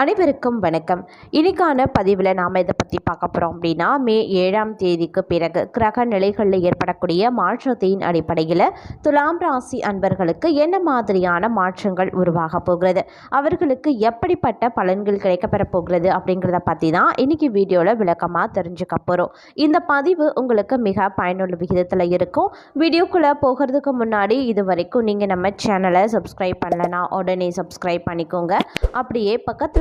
அனைவருக்கும் வணக்கம். இன்னைக்கான பதிவில் நாம் இதை பற்றி பார்க்க போகிறோம் அப்படின்னா மே ஏழாம் தேதிக்கு பிறகு கிரக நிலைகளில் ஏற்படக்கூடிய மாற்றத்தின் அடிப்படையில் துலாம் ராசி அன்பர்களுக்கு என்ன மாதிரியான மாற்றங்கள் உருவாக போகிறது? அவர்களுக்கு எப்படிப்பட்ட பலன்கள் கிடைக்கப்பெற போகிறது அப்படிங்கிறத பற்றி தான் இன்னைக்கு வீடியோவில் விளக்கமாக தெரிஞ்சுக்க போகிறோம் இந்த பதிவு உங்களுக்கு மிக பயனுள்ள விகிதத்தில் இருக்கும். வீடியோக்குள்ளே போகிறதுக்கு முன்னாடி இது வரைக்கும் நீங்கள் நம்ம சேனலை சப்ஸ்கிரைப் பண்ணலனா உடனே சப்ஸ்கிரைப் பண்ணிக்கோங்க. அப்படியே பக்கத்தில்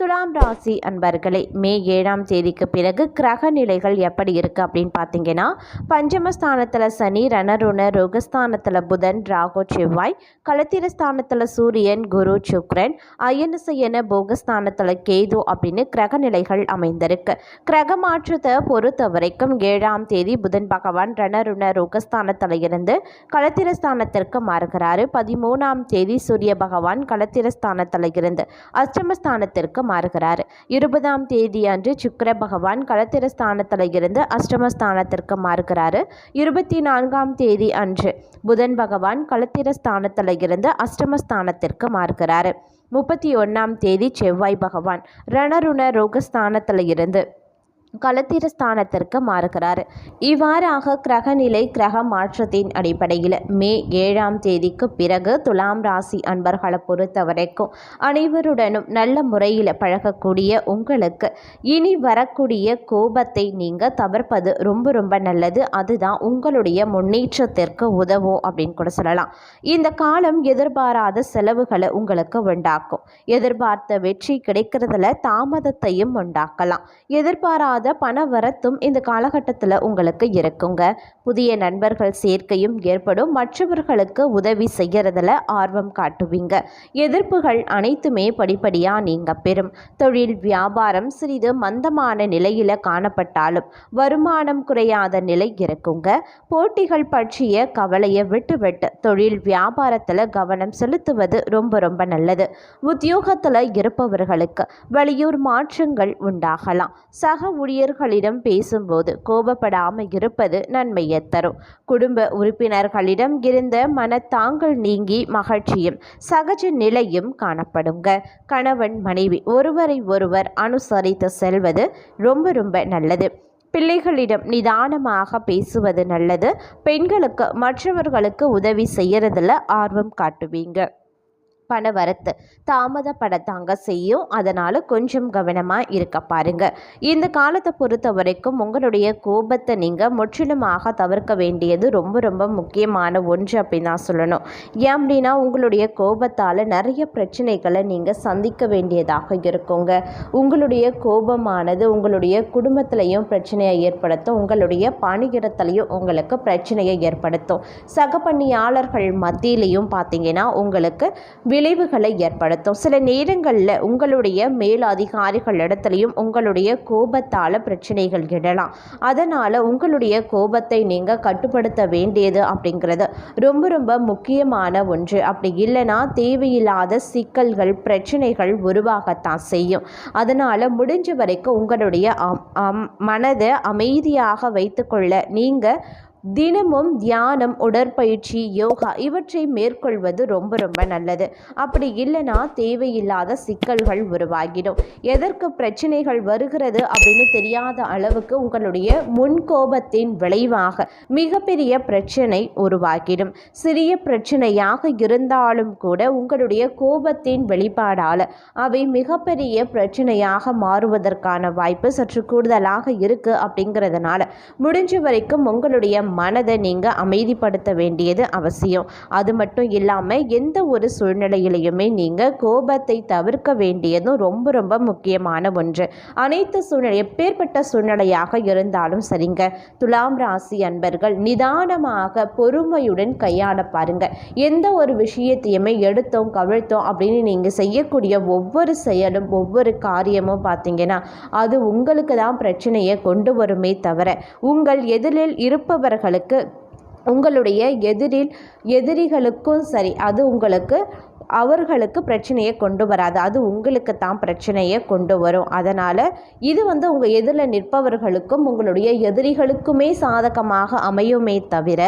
துலாம் ராசி அன்பர்களே மே ஏழாம் தேதிக்கு பிறகு கிரக நிலைகள் எப்படி இருக்குது அப்படின்னு பார்த்தீங்கன்னா பஞ்சமஸ்தானத்தில் சனி ரணருண ரோகஸ்தானத்தில் புதன் ராகு செவ்வாய் களத்திரஸ்தானத்தில் சூரியன் குரு சுக்ரன் அயனசயன போகஸ்தானத்தில் கேது அப்படின்னு கிரக நிலைகள் அமைந்திருக்கு. கிரக மாற்றத்தை பொறுத்த வரைக்கும் ஏழாம் தேதி புதன் பகவான் ரணருண ரோகஸ்தானத்தில் இருந்து களத்திரஸ்தானத்திற்கு மாறுகிறாரு. பதிமூணாம் தேதி சூரிய பகவான் கலத்திரஸ்தானத்தில் இருந்து அஷ்டமஸ்தானத்திற்கு மாறுகிறார். இருபதாம் தேதி அன்று சுக்கர பகவான் களத்திரஸ்தானத்தில் இருந்து அஷ்டமஸ்தானத்திற்கு மாறுகிறாரு. இருபத்தி நான்காம் தேதி அன்று புதன் பகவான் களத்திரஸ்தானத்தில் இருந்து அஷ்டமஸ்தானத்திற்கு மாறுகிறாரு. முப்பத்தி ஒன்றாம் தேதி செவ்வாய் பகவான் ரணருண ரோகஸ்தானத்தில் இருந்து களத்திரஸ்தானத்திற்கு மாறுகிறார். இவ்வாறாக கிரகநிலை கிரக மாற்றத்தின் அடிப்படையில் மே ஏழாம் தேதிக்கு பிறகு துலாம் ராசி அன்பர்களை பொறுத்த வரைக்கும் அனைவருடனும் நல்ல முறையில் பழகக்கூடிய உங்களுக்கு இனி வரக்கூடிய கோபத்தை நீங்கள் தவிர்ப்பது ரொம்ப ரொம்ப நல்லது. அதுதான் உங்களுடைய முன்னேற்றத்திற்கு உதவும் அப்படின்னு கூட சொல்லலாம். இந்த காலம் எதிர்பாராத செலவுகளை உங்களுக்கு உண்டாக்கும். எதிர்பார்த்த வெற்றி கிடைக்கிறதுல தாமதத்தையும் உண்டாக்கலாம். எதிர்பாராத பண வரத்தும் இந்த காலகட்டத்தில் உங்களுக்கு இருக்குங்க. புதிய நண்பர்கள் சேர்க்கையும் ஏற்படும். மற்றவர்களுக்கு உதவி செய்யறதுல ஆர்வம் காட்டுவீங்க. எதிர்ப்புகள் அனைத்துமே படிப்படியாக நீங்கள் பெறும். தொழில் வியாபாரம் சிறிது மந்தமான நிலையில் காணப்பட்டாலும் வருமானம் குறையாத நிலை இருக்குங்க. போட்டிகள் பற்றிய கவலையை விட்டு விட்டு தொழில் வியாபாரத்தில் கவனம் செலுத்துவது ரொம்ப ரொம்ப நல்லது. உத்தியோகத்தில் இருப்பவர்களுக்கு வெளியூர் மாற்றங்கள் உண்டாகலாம். சக ஊழியர்களிடம் பேசும்போது கோபப்படாமல் இருப்பது நன்மையை தரும். குடும்ப உறுப்பினர்களிடம் இருந்த மனத்தாங்கள் நீங்கி மகிழ்ச்சியும் சகஜ நிலையும் காணப்படுங்க. கணவன் மனைவி ஒருவரை ஒருவர் அனுசரித்து செல்வது ரொம்ப ரொம்ப நல்லது. பிள்ளைகளிடம் நிதானமாக பேசுவது நல்லது. பெண்களுக்கு மற்றவர்களுக்கு உதவி செய்யறதுல ஆர்வம் காட்டுவீங்க. பண வரத்து தாமதப்படத்தாங்க செய்யும். அதனால் கொஞ்சம் கவனமாக இருக்க பாருங்க. இந்த காலத்தை பொறுத்த வரைக்கும் உங்களுடைய கோபத்தை நீங்கள் முற்றிலுமாக தவிர்க்க வேண்டியது ரொம்ப ரொம்ப முக்கியமான ஒன்று அப்படின்னு தான் சொல்லணும். ஏன் அப்படின்னா உங்களுடைய கோபத்தால் நிறைய பிரச்சனைகளை நீங்கள் சந்திக்க வேண்டியதாக இருக்குங்க. உங்களுடைய கோபமானது உங்களுடைய குடும்பத்திலையும் பிரச்சனையை ஏற்படுத்தும். உங்களுடைய பணியிடத்துலையும் உங்களுக்கு பிரச்சனையை ஏற்படுத்தும். சக பணியாளர்கள் மத்தியிலையும் பார்த்தீங்கன்னா உங்களுக்கு விளைவுகளை ஏற்படுத்தும். சில நேரங்களில் உங்களுடைய மேலதிகாரிகளிடத்துலையும் இடத்துலையும் உங்களுடைய கோபத்தால் பிரச்சனைகள் இடலாம் அதனால் உங்களுடைய கோபத்தை நீங்கள் கட்டுப்படுத்த வேண்டியது அப்படிங்கிறது ரொம்ப ரொம்ப முக்கியமான ஒன்று. அப்படி இல்லைன்னா தேவையில்லாத சிக்கல்கள் பிரச்சனைகள் உருவாகத்தான் செய்யும். அதனால் முடிஞ்ச வரைக்கும் உங்களுடைய மனதை அமைதியாக வைத்துக்கொள்ள நீங்கள் தினமும் தியானம் உடற்பயிற்சி யோகா இவற்றை மேற்கொள்வது ரொம்ப ரொம்ப நல்லது. அப்படி இல்லைன்னா தேவையில்லாத சிக்கல்கள் உருவாகிடும். எதற்கு பிரச்சனைகள் வருகிறது அப்படின்னு தெரியாத அளவுக்கு உங்களுடைய முன்கோபத்தின் விளைவாக மிகப்பெரிய பிரச்சனை உருவாகிடும். சிறிய பிரச்சனையாக இருந்தாலும் கூட உங்களுடைய கோபத்தின் வெளிப்பாடால் அவை மிகப்பெரிய பிரச்சனையாக மாறுவதற்கான வாய்ப்பு சற்று கூடுதலாக இருக்குது அப்படிங்கிறதுனால முடிஞ்ச வரைக்கும் உங்களுடைய மனதை நீங்கள் அமைதிப்படுத்த வேண்டியது அவசியம். அது மட்டும் இல்லாமல் எந்த ஒரு சூழ்நிலையிலையுமே நீங்கள் கோபத்தை தவிர்க்க வேண்டியதும் ரொம்ப ரொம்ப முக்கியமான ஒன்று. அனைத்து சூழ்நிலை எப்பேற்பட்ட சூழ்நிலையாக இருந்தாலும் சரிங்க. துலாம் ராசி அன்பர்கள் நிதானமாக பொறுமையுடன் கையாள பாருங்க. எந்த ஒரு விஷயத்தையுமே எடுத்தோம் கவிழ்த்தோம் அப்படின்னு நீங்கள் செய்யக்கூடிய ஒவ்வொரு செயலும் ஒவ்வொரு காரியமும் பார்த்தீங்கன்னா அது உங்களுக்கு தான் பிரச்சனையை கொண்டு வருமே தவிர உங்கள் எதிரில் இருப்பவர்கள் அவர்களுக்கு உங்களுடைய எதிரில் எதிரிகளுக்கும் சரி அது உங்களுக்கு அவர்களுக்கு பிரச்சனையை கொண்டு வராது. அது உங்களுக்கு தான் பிரச்சனையை கொண்டு வரும். அதனால் இது வந்து உங்கள் எதிரில் நிற்பவர்களுக்கும் உங்களுடைய எதிரிகளுக்குமே சாதகமாக அமையுமே தவிர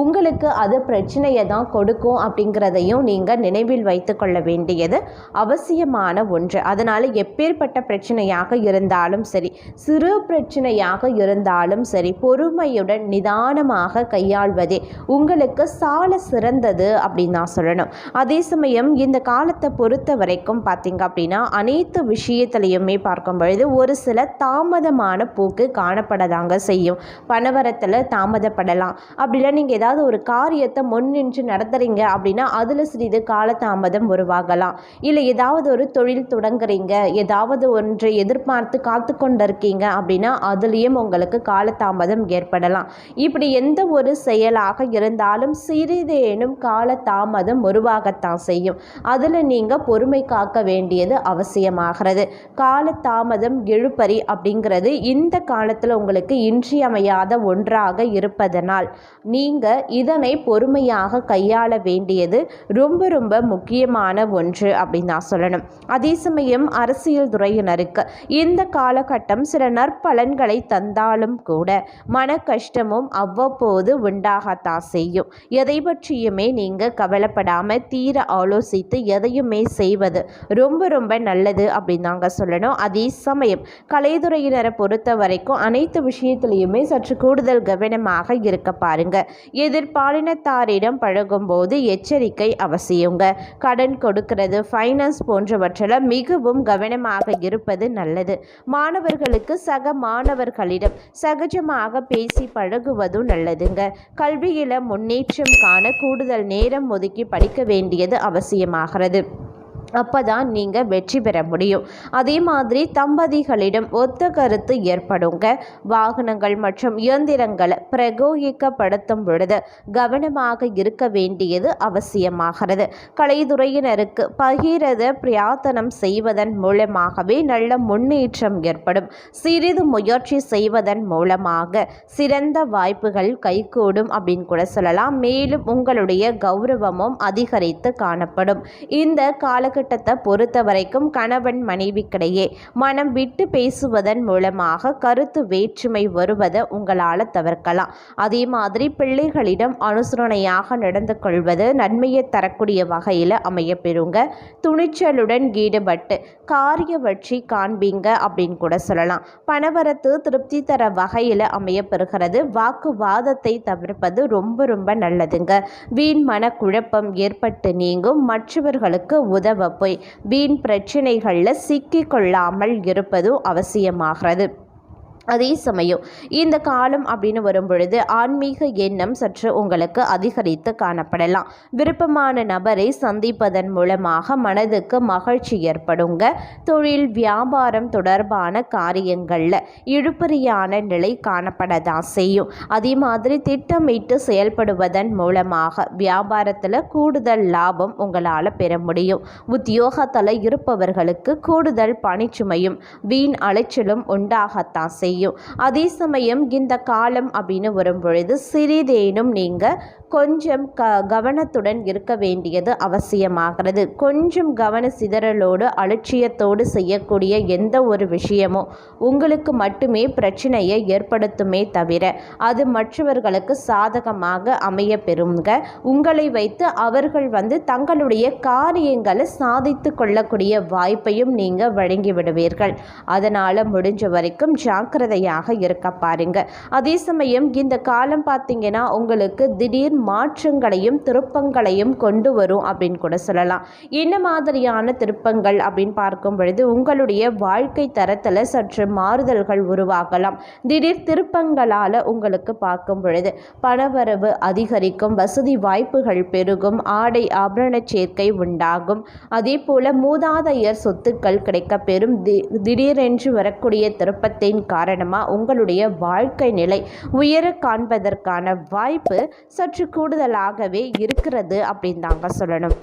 உங்களுக்கு அது பிரச்சனையை தான் கொடுக்கும் அப்படிங்கிறதையும் நீங்கள் நினைவில் வைத்து கொள்ள வேண்டியது அவசியமான ஒன்று. அதனால் எப்பேற்பட்ட பிரச்சனையாக இருந்தாலும் சரி சிறு பிரச்சனையாக இருந்தாலும் சரி பொறுமையுடன் நிதானமாக கையாள்வதே உங்களுக்கு சால சிறந்தது அப்படின்னு நான் சொல்லணும். அதே சமயம் இந்த காலத்தை பொறுத்த வரைக்கும் பார்த்தீங்க அப்படின்னா அனைத்து விஷயத்துலையுமே பார்க்கும் பொழுது ஒரு சில தாமதமான போக்கு காணப்படதாங்க செய்யும். பணவரத்தில் தாமதப்படலாம். அப்படிலாம் நீங்கள் ஏதாவது ஒரு காரியத்தை முன்னின்று நடத்துகிறீங்க அப்படின்னா அதில் சிறிது காலதாமதம் உருவாகலாம். இல்லை ஏதாவது ஒரு தொழில் தொடங்குறீங்க ஏதாவது ஒன்றை எதிர்பார்த்து காத்து கொண்டிருக்கீங்க அப்படின்னா அதுலேயும் உங்களுக்கு காலதாமதம் ஏற்படலாம். இப்படி எந்த ஒரு செயலாக இருந்தாலும் சிறிதேனும் காலதாமதம் உருவாகத்தான் செய்யும். அதில் நீங்கள் பொறுமை காக்க வேண்டியது அவசியமாகிறது. காலதாமதம் எழுப்பறி அப்படிங்கிறது இந்த காலத்தில் உங்களுக்கு இன்றியமையாத ஒன்றாக இருப்பதனால் நீங்கள் இதனை பொறுமையாக கையாள வேண்டியது ரொம்ப ரொம்ப முக்கியமான ஒன்று அப்படின்னு நான் சொல்லணும். அதே சமயம் அரசியல் துறையினருக்கு இந்த காலகட்டம் சில நற்பலன்களை தந்தாலும் கூட மன கஷ்டமும் அவ்வப்போது உண்டாகத்தான் செய்யும். எதை பற்றியுமே நீங்கள் கவலைப்படாமல் தீர ஆலோசனை யோசித்து எதையுமே செய்வது ரொம்ப ரொம்ப நல்லது அப்படின்னு நாங்கள் சொல்லணும். அதே சமயம் கலைத்துறையினரை பொறுத்த வரைக்கும் அனைத்து விஷயத்திலையுமே சற்று கூடுதல் கவனமாக இருக்க பாருங்க. எதிர்பாலினத்தாரிடம் பழகும்போது எச்சரிக்கை அவசியங்க. கடன் கொடுக்கிறது ஃபைனான்ஸ் போன்றவற்றில் மிகவும் கவனமாக இருப்பது நல்லது. மாணவர்களுக்கு சக மாணவர்களிடம் சகஜமாக பேசி பழகுவதும் நல்லதுங்க. கல்வியில் முன்னேற்றம் காண கூடுதல் நேரம் ஒதுக்கி படிக்க வேண்டியது அவசியம். அவசியமாகிறது. அப்போ தான் நீங்கள் வெற்றி பெற முடியும். அதே மாதிரி தம்பதிகளிடம் ஒத்த கருத்து ஏற்படுங்க. வாகனங்கள் மற்றும் இயந்திரங்களை பிரகோகிக்கப்படுத்தும் பொழுது கவனமாக இருக்க வேண்டியது அவசியமாகிறது. கலைத்துறையினருக்கு பகிரத பிரார்த்தனம் செய்வதன் மூலமாகவே நல்ல முன்னேற்றம் ஏற்படும். சிறிது முயற்சி செய்வதன் மூலமாக சிறந்த வாய்ப்புகள் கைகூடும் அப்படின்னு கூட சொல்லலாம். மேலும் உங்களுடைய கௌரவமும் அதிகரித்து காணப்படும். இந்த காலகட்ட காலகட்டத்தை பொறுத்த வரைக்கும் கணவன் மனைவிக்கிடையே மனம் விட்டு பேசுவதன் மூலமாக கருத்து வேற்றுமை வருவதை உங்களால் தவிர்க்கலாம். அதே மாதிரி பிள்ளைகளிடம் அனுசரணையாக நடந்து கொள்வது நன்மையை தரக்கூடிய வகையில் அமையப்பெறுங்க. துணிச்சலுடன் ஈடுபட்டு காரிய வெற்றி காண்பீங்க அப்படின்னு கூட சொல்லலாம். பணவரத்து திருப்தி தர வகையில் அமையப்பெறுகிறது. வாக்குவாதத்தை தவிர்ப்பது ரொம்ப ரொம்ப நல்லதுங்க. வீண் மனக்குழப்பம் ஏற்பட்டு நீங்கும். மற்றவர்களுக்கு உதவ போய். வீண் பிரச்சனைகளில் சிக்கிக்கொள்ளாமல் இருப்பதும் அவசியமாகிறது. அதே சமயம் இந்த காலம் அப்படின்னு வரும்பொழுது ஆன்மீக எண்ணம் சற்று உங்களுக்கு அதிகரித்து காணப்படலாம். விருப்பமான நபரை சந்திப்பதன் மூலமாக மனதுக்கு மகிழ்ச்சி ஏற்படுங்க. தொழில் வியாபாரம் தொடர்பான காரியங்களில் இழுப்பறியான நிலை காணப்படதான் செய்யும். அதே மாதிரி திட்டமிட்டு செயல்படுவதன் மூலமாக வியாபாரத்தில் கூடுதல் லாபம் உங்களால் பெற முடியும். உத்தியோகத்தில் இருப்பவர்களுக்கு கூடுதல் பணிச்சுமையும் வீண் அலைச்சலும் உண்டாகத்தான் செய்யும். செய்யும். அதே சமயம் இந்த காலம் அப்படின்னு வரும் பொழுது சிறிதேனும் நீங்கள் கொஞ்சம் க கவனத்துடன் இருக்க வேண்டியது அவசியமாகிறது. கொஞ்சம் கவன சிதறலோடு அலட்சியத்தோடு செய்யக்கூடிய எந்த ஒரு விஷயமும் உங்களுக்கு மட்டுமே பிரச்சனையை ஏற்படுத்துமே தவிர அது மற்றவர்களுக்கு சாதகமாக அமைய பெறுங்க. உங்களை வைத்து அவர்கள் வந்து தங்களுடைய காரியங்களை சாதித்து கொள்ளக்கூடிய வாய்ப்பையும் நீங்கள் வழங்கி விடுவீர்கள் அதனால் முடிஞ்ச வரைக்கும் ஜாக்கிரதையாக இருக்க பாருங்க. அதே சமயம் இந்த காலம் பார்த்தீங்கன்னா உங்களுக்கு திடீர் மாற்றங்களையும் திருப்பங்களையும் கொண்டு வரும் அப்படின்னு கூட சொல்லலாம். என்ன மாதிரியான திருப்பங்கள் அப்படின்னு பார்க்கும் பொழுது உங்களுடைய வாழ்க்கை தரத்தில் சற்று மாறுதல்கள் உருவாகலாம். திடீர் திருப்பங்களால் உங்களுக்கு பார்க்கும் பொழுது பணவரவு அதிகரிக்கும் வசதி வாய்ப்புகள் பெருகும் ஆடை ஆபரண சேர்க்கை உண்டாகும். அதே போல மூதாதையர் சொத்துக்கள் கிடைக்கப்பெறும். தி திடீரென்று வரக்கூடிய திருப்பத்தின் காரணம் காரணமாக உங்களுடைய வாழ்க்கை நிலை உயர காண்பதற்கான வாய்ப்பு சற்று கூடுதலாகவே இருக்கிறது அப்படின்னு தாங்க சொல்லணும்.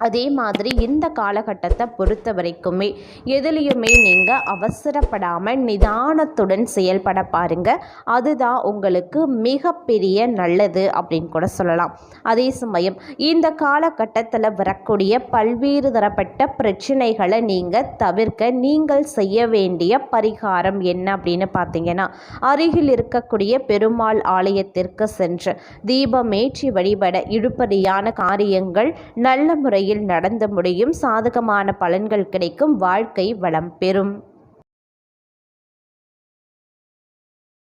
அதே மாதிரி இந்த காலகட்டத்தை பொறுத்த வரைக்குமே எதுலேயுமே நீங்கள் அவசரப்படாமல் நிதானத்துடன் செயல்பட பாருங்க. அதுதான் உங்களுக்கு மிகப்பெரிய நல்லது அப்படின்னு கூட சொல்லலாம். அதே சமயம் இந்த காலகட்டத்தில் வரக்கூடிய பல்வேறு தரப்பட்ட பிரச்சனைகளை நீங்கள் தவிர்க்க நீங்கள் செய்ய வேண்டிய பரிகாரம் என்ன அப்படின்னு பார்த்தீங்கன்னா அருகில் இருக்கக்கூடிய பெருமாள் ஆலயத்திற்கு சென்று தீபமேற்றி வழிபட இழுப்பறியான காரியங்கள் நல்ல முறையில் நடந்து முடியும். சாதகமான பலன்கள் கிடைக்கும். வாழ்க்கை வளம் பெறும்.